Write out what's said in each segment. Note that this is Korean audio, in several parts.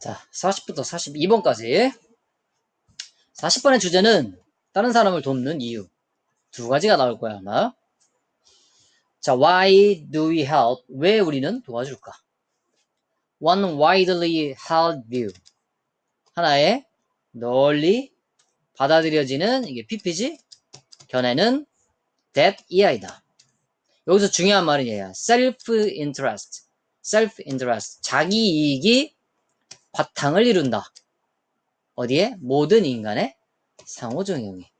자, 40부터 42번까지. 40번의 주제는 다른 사람을 돕는 이유. 두 가지가 나올 거야, 아마. 자, why do we help? 왜 우리는 도와줄까? One widely held view. 하나의 널리 받아들여지는 이게 PPG 견해는 that 이하이다. 여기서 중요한 말은 얘야. self-interest. self-interest. 자기 이익이 바탕을 이룬다. 어디에? 모든 인간의 상호작용에.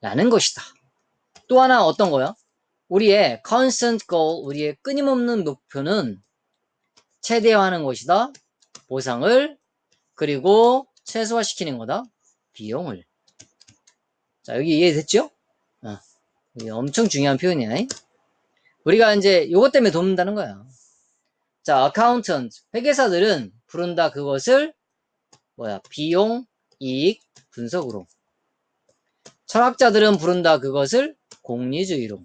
라는 것이다. 또 하나 어떤 거요? 우리의 constant goal, 우리의 끊임없는 목표는 최대화하는 것이다. 보상을 그리고 최소화시키는 거다. 비용을. 자, 여기 이해됐죠? 어, 엄청 중요한 표현이야. 우리가 이제 이것 때문에 돕는다는 거야. 자, accountant, 회계사들은 부른다 그것을 뭐야? 비용, 이익, 분석으로. 철학자들은 부른다 그것을 공리주의로.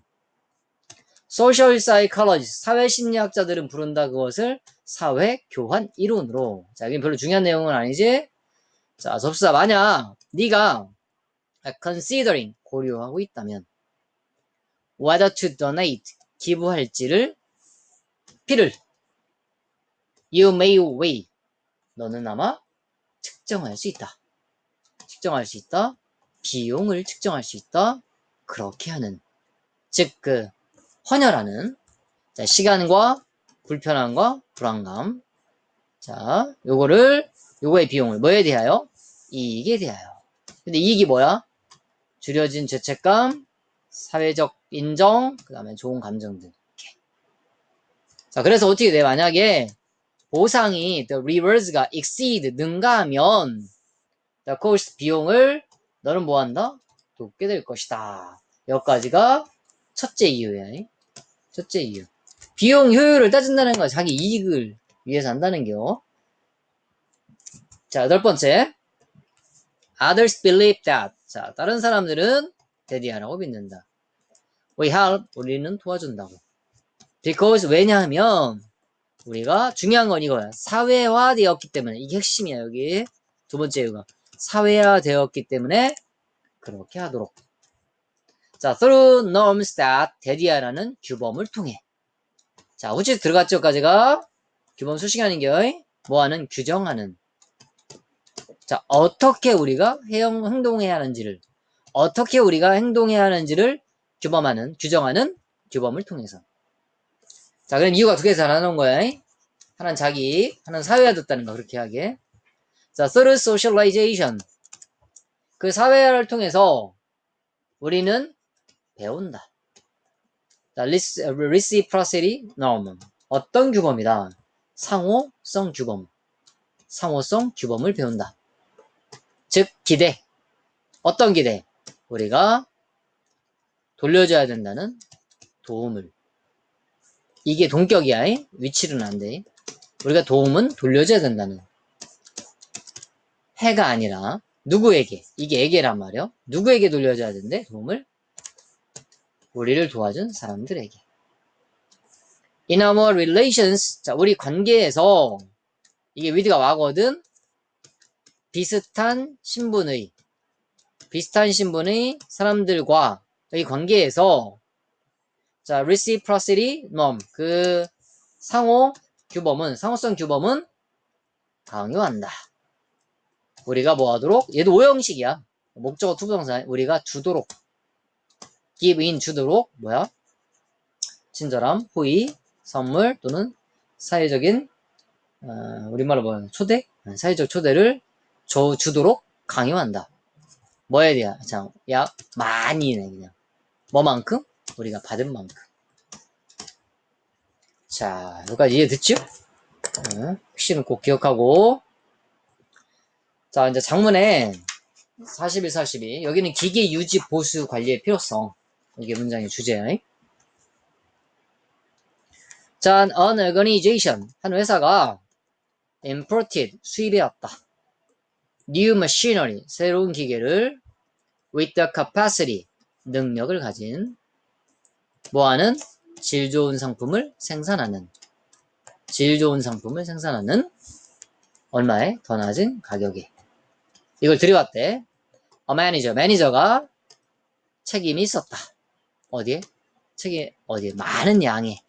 social psychologist, 사회심리학자들은 부른다 그것을 사회 교환 이론으로. 자, 여기 별로 중요한 내용은 아니지? 자, 접수사 만약 네가 considering 고려하고 있다면 whether to donate 기부할지를 피를 you may weigh 너는 아마 측정할 수 있다. 측정할 수 있다. 비용을 측정할 수 있다. 그렇게 하는 즉 그 헌혈하는 자, 시간과 불편함과 불안감 자 요거를 요거의 비용을 뭐에 대하여 이익에 대하여 근데 이익이 뭐야 줄여진 죄책감 사회적 인정 그 다음에 좋은 감정들 이렇게. 자 그래서 어떻게 돼 만약에 보상이 the rewards가 exceed 능가하면 the cost 비용을 너는 뭐한다 돕게 될 것이다 여기까지가 첫째 이유야 첫째 이유 비용 효율을 따진다는 건 자기 이익을 위해서 한다는 겨. 자, 여덟 번째. Others believe that. 자, 다른 사람들은 대디하라고 믿는다. We help. 우리는 도와준다고. Because 왜냐하면 우리가 중요한 건 이거야. 사회화되었기 때문에 이게 핵심이야 여기 두 번째 이유가 사회화되었기 때문에 그렇게 하도록. 자, through norms that 대디하라는 규범을 통해. 자, 후치 들어갔죠, 까지가? 규범 수식하는 게, 뭐하는? 규정하는. 자, 어떻게 우리가 해영, 행동해야 하는지를, 어떻게 우리가 행동해야 하는지를 규범하는, 규정하는 규범을 통해서. 자, 그럼 이유가 두 개에서 나눈 거야. 하나는 자기, 하나는 사회화 됐다는 거, 그렇게 하게. 자, through socialization. 그 사회화를 통해서 우리는 배운다. 자, reciprocity norm. 어떤 규범이다? 상호성 규범. 상호성 규범을 배운다. 즉, 기대. 어떤 기대? 우리가 돌려줘야 된다는 도움을. 이게 동격이야. 위치는 안 돼. 우리가 도움은 돌려줘야 된다는. 해가 아니라 누구에게? 이게 에게란 말이요. 누구에게 돌려줘야 된대? 도움을? 우리를 도와준 사람들에게. In our relations, 자, 우리 관계에서, 이게 위드가 와거든, 비슷한 신분의, 비슷한 신분의 사람들과, 이 관계에서, 자, reciprocity norm, 그, 상호 규범은, 상호성 규범은 강요한다. 우리가 뭐 하도록? 얘도 오형식이야. 목적어 투부정사, 우리가 주도록. give in 주도록 뭐야? 친절함, 호의, 선물 또는 사회적인 어, 우리말로 뭐야? 초대? 사회적 초대를 줘 주도록 강요한다. 뭐에 대한 자, 야 많이네 그냥 뭐만큼 우리가 받은 만큼. 자, 여기까지 이해됐죠? 어, 핵심은 꼭 기억하고 자 이제 장문에 41, 42 여기는 기계 유지 보수 관리의 필요성 이게 문장의 주제야. 자, an organization, 한 회사가 imported, 수입해왔다. new machinery, 새로운 기계를 with the capacity, 능력을 가진 뭐하는? 질 좋은 상품을 생산하는 질 좋은 상품을 생산하는 얼마에? 더 낮은 가격에. 이걸 들여왔대. A manager. 매니저가 책임이 있었다. 어디에? 책임, 어디에? 많은 양에.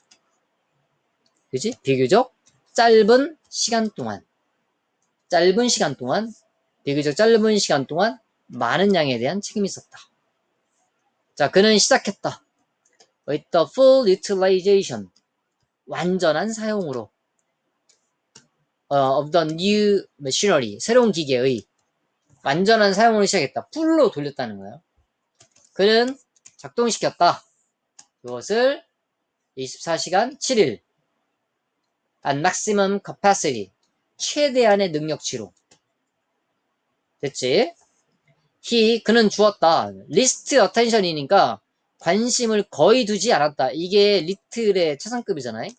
그지? 비교적 짧은 시간 동안. 짧은 시간 동안, 비교적 짧은 시간 동안 많은 양에 대한 책임이 있었다. 자, 그는 시작했다. With the full utilization. 완전한 사용으로. 어, of the new machinery. 새로운 기계의 완전한 사용으로 시작했다. 풀로 돌렸다는 거예요. 그는 작동시켰다. 그것을 24시간 7일. at maximum capacity. 최대한의 능력치로. 됐지? he, 그는 주었다. 리스트 어텐션이니까 관심을 거의 두지 않았다. 이게 리틀의 최상급이잖아요.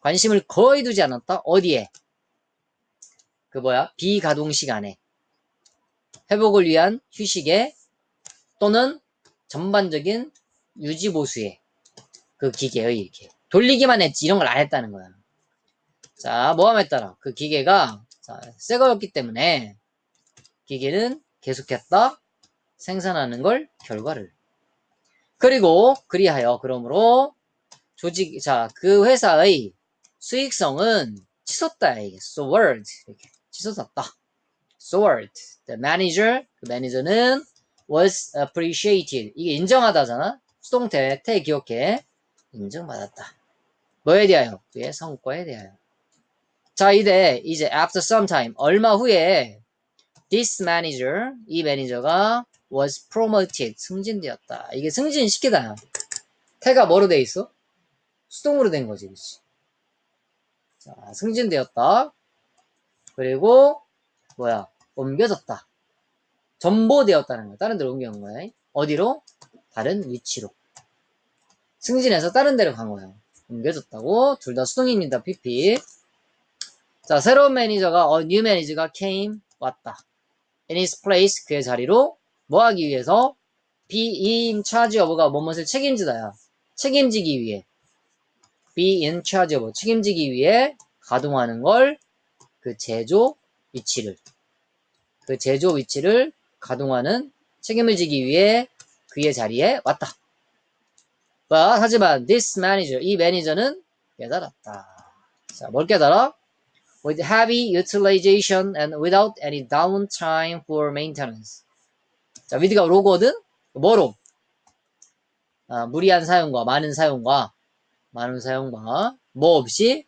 관심을 거의 두지 않았다. 어디에? 그 뭐야? 비가동 시간에. 회복을 위한 휴식에 또는 전반적인 유지 보수에 그 기계의 이렇게 돌리기만 했지 이런 걸 안 했다는 거야. 자, 모함에 따라 그 기계가 자, 새 거였기 때문에 기계는 계속했다 생산하는 걸 결과를 그리고 그리하여 그러므로 조직 자 그 회사의 수익성은 치솟다 이게. Soared 이렇게. 치솟았다. Soared the manager 그 매니저는 was appreciated. 이게 인정하다잖아. 수동태 태 기억해. 인정받았다. 뭐에 대하여? 그의 성과에 대하여. 자 이제 이제 after some time 얼마 후에 this manager 이 매니저가 was promoted 승진되었다. 이게 승진시키다. 태가 뭐로 돼 있어? 수동으로 된 거지 그치? 자 승진되었다. 그리고 뭐야? 옮겨졌다. 전보되었다는 거야. 다른 데로 옮겨온 거야. 어디로? 다른 위치로. 승진해서 다른 데로 간 거야. 옮겨졌다고. 둘 다 수동입니다 PP 자 새로운 매니저가 어, new 매니저가 came 왔다. In his place 그의 자리로 뭐 하기 위해서 be in charge of가 뭐뭇을 책임지다야 책임지기 위해 be in charge of 책임지기 위해 가동하는 걸 그 제조 위치를 그 제조 위치를 가동하는 책임을 지기 위해 그의 자리에 왔다. But, 하지만 this manager 이 매니저는 깨달았다. 자, 뭘 깨달아? With heavy utilization and without any downtime for maintenance. 자, with가 로거든? 뭐로? 아, 무리한 사용과 많은 사용과 많은 사용과 뭐 없이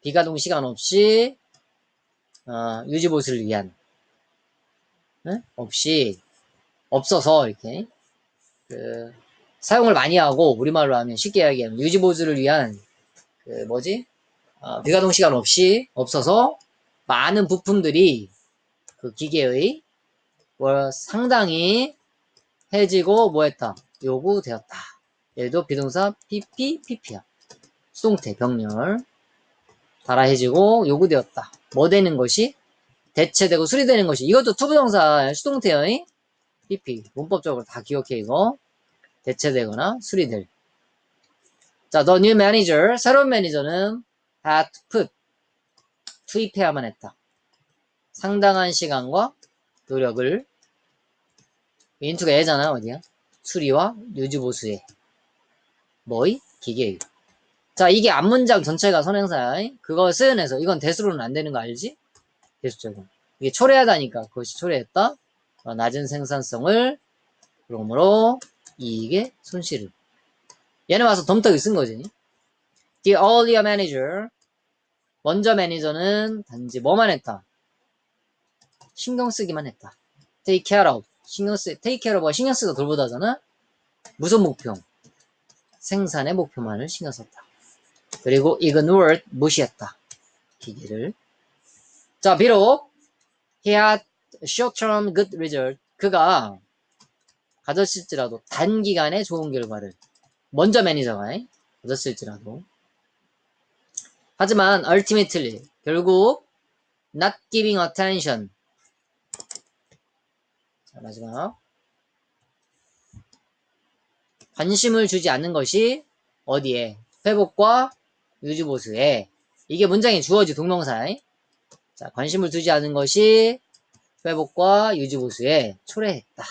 비가동 시간 없이 어, 유지보수를 위한 네? 없이 없어서 이렇게 그 사용을 많이 하고 우리말로 하면 쉽게 이야기하면 유지보수를 위한 그 뭐지 어, 비가동 시간 없이 없어서 많은 부품들이 그 기계의 뭐 상당히 해지고 뭐했다? 요구되었다. 들어 비동사 PP, PP야. 수동태 병렬. 달아 해지고 요구되었다. 뭐 되는 것이? 대체되고 수리되는 것이. 이것도 투부정사 수동태의 PP 문법적으로 다 기억해 이거. 대체되거나 수리될. 자, the new manager 새로운 매니저는 had put 투입해야만 했다. 상당한 시간과 노력을 인투가 예잖아 어디야? 수리와 유지보수에 뭐의 기계의. 자 이게 앞문장 전체가 선행사야. 그것은 해서 이건 대수로는 안 되는 거 알지? 대수적은. 이게 초래하다니까. 그것이 초래했다. 어, 낮은 생산성을 그러므로 이익의 손실을. 얘는 와서 덤떡이 쓴 거지. The earlier manager. 먼저 매니저는 단지 뭐만 했다. 신경 쓰기만 했다. Take care of 신경 쓰 care of가 신경 쓰다 돌보다잖아? 무슨 목표? 생산의 목표만을 신경 썼다. 그리고 ignored 무시했다. 기계를. 자 비록 he had short-term good result. 그가 가졌을지라도 단기간에 좋은 결과를 먼저 매니저가 가졌을지라도. 하지만 ultimately 결국 not giving attention 자 마지막 관심을 주지 않는 것이 어디에 회복과 유지보수에 이게 문장이 주어지 동명사에 자, 관심을 두지 않은 것이 회복과 유지보수에 초래했다.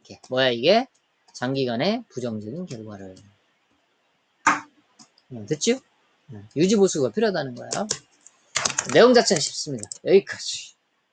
이렇게. 뭐야, 이게? 장기간의 부정적인 결과를. 음, 됐죠? 음, 유지보수가 필요하다는 거야. 내용 자체는 쉽습니다. 여기까지.